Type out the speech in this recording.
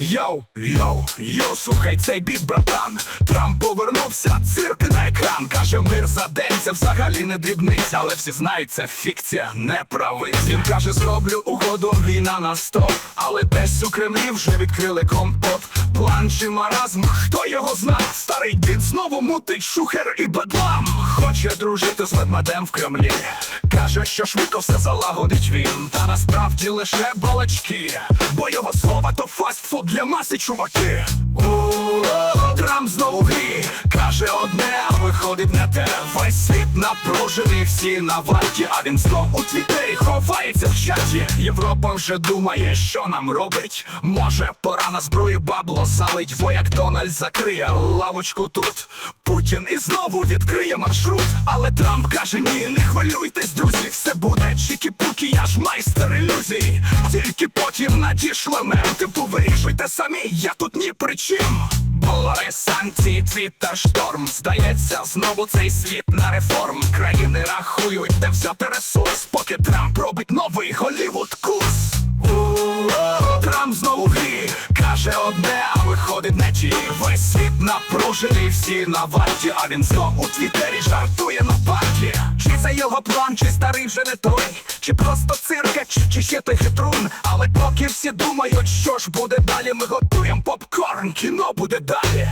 Йоу, йоу, йоу, слухай цей біт, братан. Трамп повернувся, цирк на екран. Каже, мир за взагалі не дрібниця Але всі знають, це фікція, не правий Він каже, зроблю угоду, війна на стоп. Але десь у Кремлі вже відкрили компот План чи маразм, хто його зна? Старий дід знову мутить шухер і бедлам. Хоче дружити з ведмедем в Кремлі. Каже, що швидко все залагодить він. Та насправді лише балачки. Бо його слова то фастфуд для маси чуваки. У-о-о, Трамп знову грі. Каже одне, а виходить не Весь світ напружений, всі на варті А він знов у твіттері ховається в чаті. Європа вже думає, що нам робить. Може пора на зброю бабло залить Вояк Дональд закриє лавочку тут. Путін і знову відкриє маршрут. Але Трамп каже ні, не хвилюйтесь, друзі Все буде чікі-пукі, я ж майстер ілюзій Тільки потім надішлеме Типу вирішуйте самі, я тут ні при чим Долари, санкції, твіттер, шторм. Здається, знову цей світ на реформ. Країни рахують, де взяти ресурс Поки Трамп робить новий Голівуд курс. Трамп знову грі. Каже одне, а виходить не ті Весь світ напружений, всі на варті А він знов у твіттері жартує на парті це його план, чи старий вже не той? Чи просто циркач, чи ще той хитрун? Але поки всі думають, що ж буде далі Ми готуємо попкорн, кіно буде далі